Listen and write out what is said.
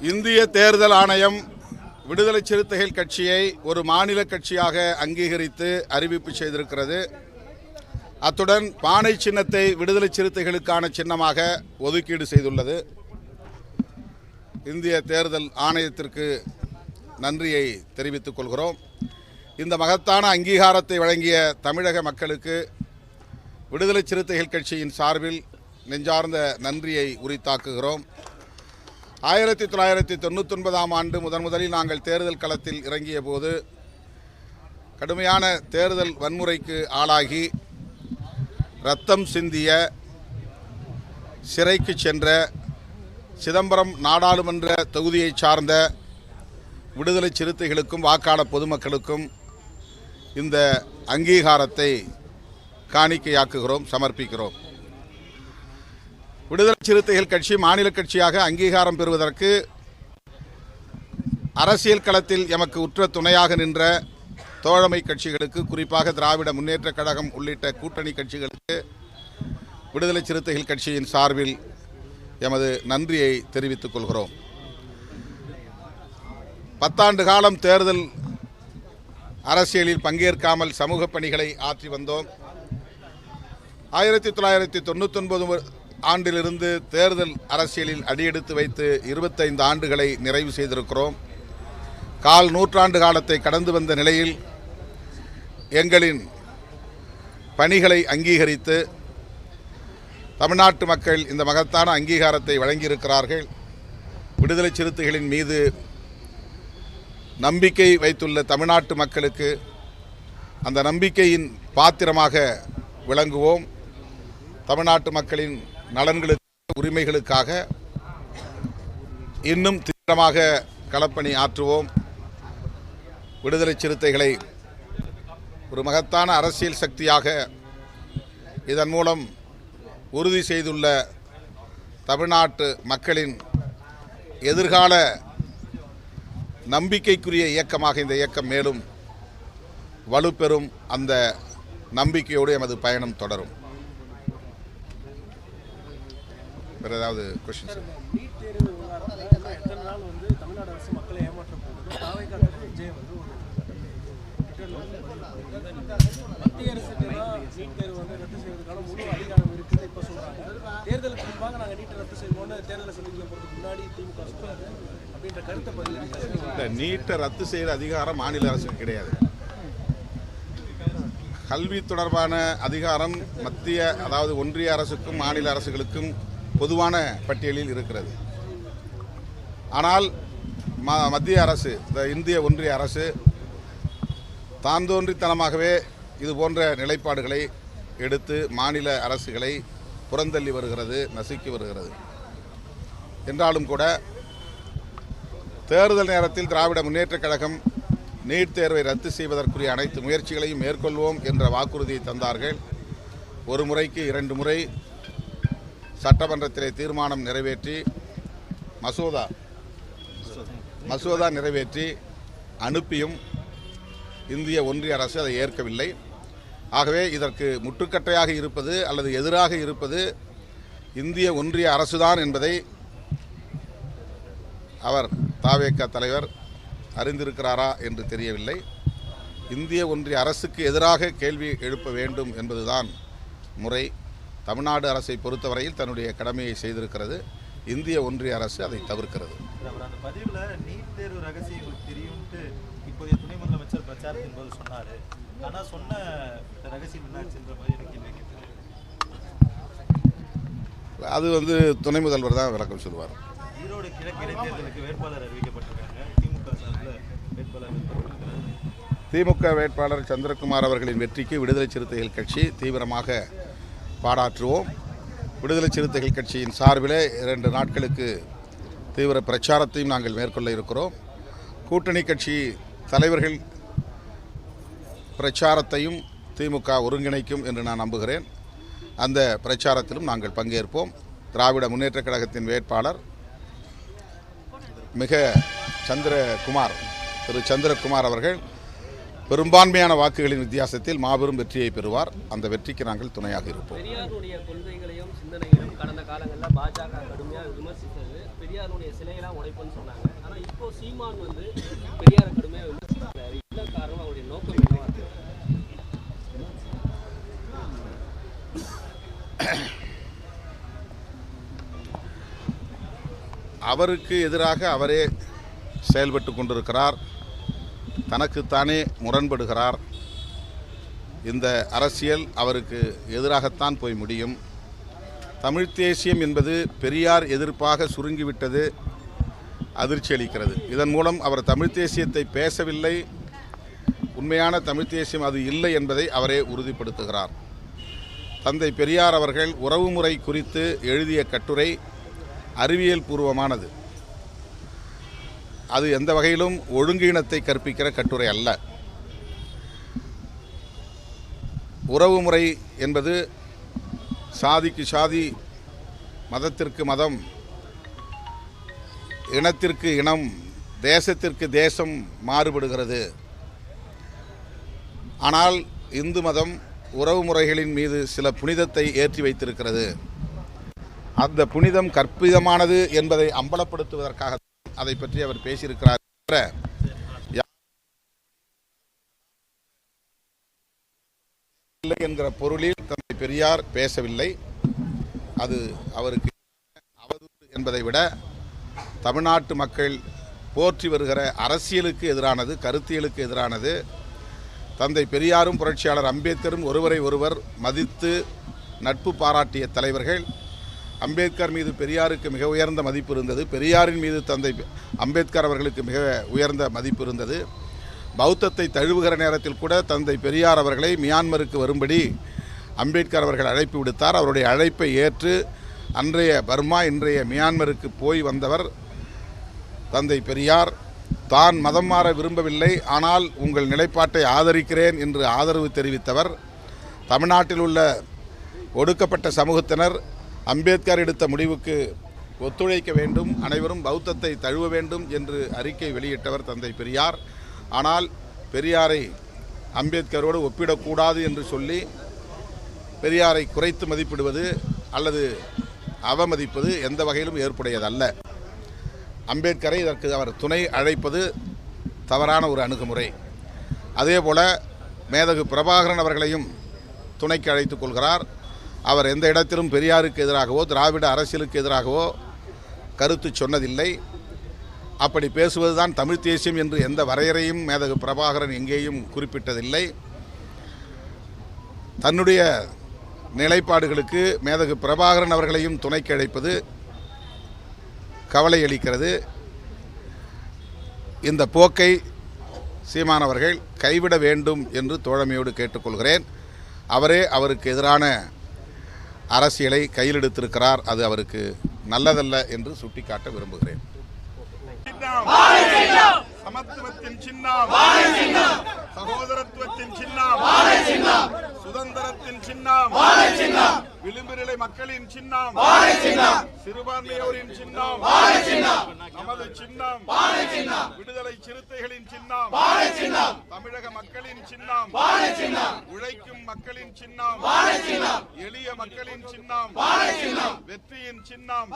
இந்திய தேர்தல் ஆணையம் விடுதலை சிறுத்தைகள் கட்சியை ஒரு மாநில கட்சியாக அங்கீகரித்து அறிவிப்பு செய்திருக்கிறது. அத்துடன் பானை சின்னத்தை விடுதலை சிறுத்தைகளுக்கான சின்னமாக ஒதுக்கீடு செய்துள்ளது. இந்திய தேர்தல் ஆணையத்திற்கு நன்றியை தெரிவித்துக் கொள்கிறோம். இந்த மகத்தான அங்கீகாரத்தை வழங்கிய தமிழக மக்களுக்கு விடுதலை சிறுத்தைகள் கட்சியின் சார்பில் நெஞ்சார்ந்த நன்றியை உரித்தாக்குகிறோம். ஆயிரத்தி தொள்ளாயிரத்தி தொண்ணூற்றி ஒன்பதாம் ஆண்டு முதன் முதலில் நாங்கள் தேர்தல் களத்தில் இறங்கிய போது கடுமையான தேர்தல் வன்முறைக்கு ஆளாகி ரத்தம் சிந்திய சிறைக்கு சென்ற சிதம்பரம் நாடாளுமன்ற தொகுதியைச் சார்ந்த விடுதலை சிறுத்தைகளுக்கும் வாக்காள பொதுமக்களுக்கும் இந்த அங்கீகாரத்தை காணிக்கையாக்குகிறோம் சமர்ப்பிக்கிறோம். விடுதலை சிறுத்தைகள் கட்சி மாநில கட்சியாக அங்கீகாரம் பெறுவதற்கு அரசியல் களத்தில் எமக்கு உற்ற துணையாக நின்ற தோழமை கட்சிகளுக்கு குறிப்பாக திராவிட முன்னேற்ற கழகம் உள்ளிட்ட கூட்டணி கட்சிகளுக்கு விடுதலை சிறுத்தைகள் கட்சியின் சார்பில் எமது நன்றியை தெரிவித்துக் கொள்கிறோம். பத்தாண்டு காலம் தேர்தல் அரசியலில் பங்கேற்காமல் சமூக பணிகளை ஆற்றி வந்தோம். ஆயிரத்தி தொள்ளாயிரத்தி தொண்ணூத்தொன்பது ஆண்டிலிருந்து தேர்தல் அரசியலில் அடியெடுத்து வைத்து இருபத்தைந்து ஆண்டுகளை நிறைவு செய்திருக்கிறோம். கால் நூற்றாண்டு காலத்தை கடந்து வந்த நிலையில் எங்களின் பணிகளை அங்கீகரித்து தமிழ்நாட்டு மக்கள் இந்த மகத்தான அங்கீகாரத்தை வழங்கியிருக்கிறார்கள். விடுதலை சிறுத்தைகளின் மீது நம்பிக்கை வைத்துள்ள தமிழ்நாட்டு மக்களுக்கு அந்த நம்பிக்கையின் பாத்திரமாக விளங்குவோம். தமிழ்நாட்டு மக்களின் நலன்களுக்கு உரிமைகளுக்காக இன்னும் தீவிரமாக களப்பணி ஆற்றுவோம். விடுதலை சிறுத்தைகளை ஒரு மகத்தான அரசியல் சக்தியாக இதன் மூலம் உறுதி செய்துள்ள தமிழ்நாட்டு மக்களின் எதிர்கால நம்பிக்கைக்குரிய இயக்கமாக இந்த இயக்கம் மேலும் வலுப்பெறும். அந்த நம்பிக்கையோடு எமது பயணம் தொடரும் வேறு ஏதாவது கொஷின்ஸ் நீட் தேர்வு விவகாரம் இன்னும் எத்தனை நாள் வந்து தமிழ்நாடு அரசு மக்களை ஏமாற்ற போகுது தாவைக்கா விஜய் வந்து ஒரு ட்விட்டர்ல வந்து பதிவு பண்ணியிருக்காரு. மத்திய அரசுக்கு தான் நீட் தேர்வு வந்து ரத்து செய்வதற்கான முழு அதிகாரம் இருக்குன்னு இப்போ சொல்றாங்க. தேர்தலுக்கு முன்பாக நாங்கள் நீட்டை ரத்து செய்வோம்னு தேர்தலை சந்திக்க போகிறதுக்கு முன்னாடி திமுக சொல்றாரு அப்படின்ற கருத்தை பதிவு இந்த நீட்டை ரத்து செய்கிற அதிகாரம் மாநில அரசுக்கு கிடையாது. கல்வி தொடர்பான அதிகாரம் மத்திய அதாவது ஒன்றிய அரசுக்கும் மாநில அரசுகளுக்கும் பொதுவான பட்டியலில் இருக்கிறது. ஆனால் ம மத்திய அரசு இந்த இந்திய ஒன்றிய அரசு தான் தோன்றித்தனமாகவே இது போன்ற நிலைப்பாடுகளை எடுத்து மாநில அரசுகளை புறந்தள்ளி வருகிறது நசுக்கி வருகிறது. என்றாலும் கூட தேர்தல் நேரத்தில் திராவிட முன்னேற்றக் கழகம் நீட் தேர்வை ரத்து செய்வதற்குரிய அனைத்து முயற்சிகளையும் மேற்கொள்வோம் என்ற வாக்குறுதியை தந்தார்கள். ஒரு முறைக்கு இரண்டு முறை சட்டமன்றத்திலே தீர்மானம் நிறைவேற்றி மசோதா மசோதா நிறைவேற்றி அனுப்பியும் இந்திய ஒன்றிய அரசு அதை ஏற்கவில்லை. ஆகவே இதற்கு முட்டுக்கட்டையாக இருப்பது அல்லது எதிராக இருப்பது இந்திய ஒன்றிய அரசுதான் என்பதை அவர் தாவேக்க தலைவர் அறிந்திருக்கிறாரா என்று தெரியவில்லை. இந்திய ஒன்றிய அரசுக்கு எதிராக கேள்வி எழுப்ப வேண்டும் என்பதுதான் முறை. தமிழ்நாடு அரசை பொறுத்தவரையில் தன்னுடைய கடமையை செய்திருக்கிறது. இந்திய ஒன்றிய அரசு அதை தவிர்க்கிறது. அவர் அந்த பதிவுல நீட் தேர்வு ரகசியம் எங்களுக்கு தெரியும்ட்டு இப்போதைய துணை முதலமைச்சர் பிரச்சாரத்தின் போது சொன்னாரு. ஆனா சொன்ன ரகசியம் என்னாச்சுன்ற மாதிரி எனக்கு கேள்வி கேட்டது அது வந்து துணை முதல்வர் தான் விளக்கம் சொல்லுவார். ஈரோடு கிழக்கு இடைத்தேர்தலுக்கு வேட்பாளர் அறிவிக்கப்பட்டிருக்காங்க. திமுக சார்பில் வேட்பாளர். திமுக வேட்பாளர் சந்திரகுமார் அவர்களின் வெற்றிக்கு விடுதலை சிறுத்தைகள் கட்சி தீவிரமாக பாராற்றுவோம். விடுதலை சிறுத்தைகள் கட்சியின் சார்பிலே இரண்டு நாட்களுக்கு தீவிர பிரச்சாரத்தையும் நாங்கள் மேற்கொள்ள இருக்கிறோம். கூட்டணி கட்சி தலைவர்கள் பிரச்சாரத்தையும் திமுக ஒருங்கிணைக்கும் என்று நான் நம்புகிறேன். அந்த பிரச்சாரத்திலும் நாங்கள் பங்கேற்போம். திராவிட முன்னேற்றக் கழகத்தின் வேட்பாளர் மிக சந்திரகுமார் திரு சந்திரகுமார் அவர்கள் பெரும்பான்மையான வாக்குகளின் வித்தியாசத்தில் மாபெரும் வெற்றியை பெறுவார். அந்த வெற்றிக்கு நாங்கள் துணையாக இருப்போம். அவருக்கு எதிராக அவரே செயல்பட்டு கொண்டிருக்கிறார். தனக்குத்தானே முரண்படுகிறார். இந்த அரசியல் அவருக்கு எதிராகத்தான் போய் முடியும். தமிழ் தேசியம் என்பது பெரியார் எதிர்ப்பாக சுருங்கிவிட்டது அதிர்ச்சி அளிக்கிறது. இதன் மூலம் அவர் தமிழ்த் தேசியத்தை பேசவில்லை. உண்மையான தமிழ் தேசியம் அது இல்லை என்பதை அவரே உறுதிப்படுத்துகிறார். தந்தை பெரியார் அவர்கள் உறவுமுறை குறித்து எழுதிய கட்டுரை அறிவியல் பூர்வமானது. அது எந்த வகையிலும் ஒழுங்கீனத்தை கற்பிக்கிற கட்டுரை அல்ல. உறவுமுறை என்பது சாதிக்கு சாதி மதத்திற்கு மதம் இனத்திற்கு இனம் தேசத்திற்கு தேசம் மாறுபடுகிறது. ஆனால் இந்து மதம் உறவுமுறைகளின் மீது சில புனிதத்தை ஏற்றி வைத்திருக்கிறது. அந்த புனிதம் கற்பிதமானது என்பதை அம்பலப்படுத்துவதற்காக அதை பற்றி அவர் பேசியிருக்கிறார் தவிர, இல்லை என்கிற பொருளில் தந்தை பெரியார் பேசவில்லை. அது அவருக்கு அவதூறு என்பதை விட தமிழ்நாட்டு மக்கள் போற்றி வருகிற அரசியலுக்கு எதிரானது கருத்தியலுக்கு எதிரானது. தந்தை பெரியாரும் புரட்சியாளர் அம்பேத்கரும் ஒருவரை ஒருவர் மதித்து நட்பு பாராட்டிய தலைவர்கள் அம்பேத்கர் மீது பெரியாருக்கு மிக உயர்ந்த மதிப்பு இருந்தது. பெரியாரின் மீது தந்தை அம்பேத்கர் அவர்களுக்கு மிக உயர்ந்த மதிப்பு இருந்தது. பௌத்தத்தை தழுவுகிற நேரத்தில் கூட தந்தை பெரியார் அவர்களை மியான்மருக்கு வரும்படி அம்பேத்கர் அவர்கள் அழைப்பு விடுத்தார். அவருடைய அழைப்பை ஏற்று அன்றைய பர்மா இன்றைய மியான்மருக்கு போய் வந்தவர் தந்தை பெரியார். தான் மதம் மாற விரும்பவில்லை ஆனால் உங்கள் நிலைப்பாட்டை ஆதரிக்கிறேன் என்று ஆதரவு தெரிவித்தவர். தமிழ்நாட்டில் உள்ள ஒடுக்கப்பட்ட சமூகத்தினர் அம்பேத்கர் எடுத்த முடிவுக்கு ஒத்துழைக்க வேண்டும் அனைவரும் பௌத்தத்தை தழுவ வேண்டும் என்று அறிக்கை வெளியிட்டவர் தந்தை பெரியார். ஆனால் பெரியாரை அம்பேத்கரோடு ஒப்பிடக்கூடாது என்று சொல்லி பெரியாரை குறைத்து மதிப்பிடுவது அல்லது அவமதிப்பது எந்த வகையிலும் ஏற்புடையதல்ல. அம்பேத்கரை இதற்கு அவர் துணை அழைப்பது தவறான ஒரு அணுகுமுறை. அதேபோல மேதகு பிரபாகரன் அவர்களையும் துணைக்கு அழைத்துக் கொள்கிறார். அவர் எந்த இடத்திலும் பெரியாருக்கு எதிராகவோ திராவிட அரசியலுக்கு எதிராகவோ கருத்து சொன்னதில்லை. அப்படி பேசுவதுதான் தமிழ் தேசியம் என்று எந்த வரையறையும் மேதகு பிரபாகரன் எங்கேயும் குறிப்பிட்டதில்லை. தன்னுடைய நிலைப்பாடுகளுக்கு மேதகு பிரபாகரன் அவர்களையும் துணைக்கு அழைப்பது கவலை அளிக்கிறது. இந்த போக்கை சீமானவர்கள் கைவிட வேண்டும் என்று தோழமையோடு கேட்டுக்கொள்கிறேன். அவரே அவருக்கு எதிரான அரசியலை கையில் எடுத்திருக்கிறார் அது அவருக்கு நல்லதல்ல என்று சுட்டிக்காட்ட விரும்புகிறேன். சின்னம் சமத்துவத்தின் சின்னம். சகோதரத்துவத்தின் சின்னம். சுதந்திரத்தின் சின்னம். விளிம்பு நிலை மக்களின் சின்னம். சிறுபான்மையோரின் சின்னம். நமது சின்னம். விடுதலை சிறுத்தைகளின் சின்னம். தமிழக மக்களின் சின்னம். உழைக்கும் மக்களின் சின்னம். எளிய மக்களின் சின்னம். வெற்றியின் சின்னம்.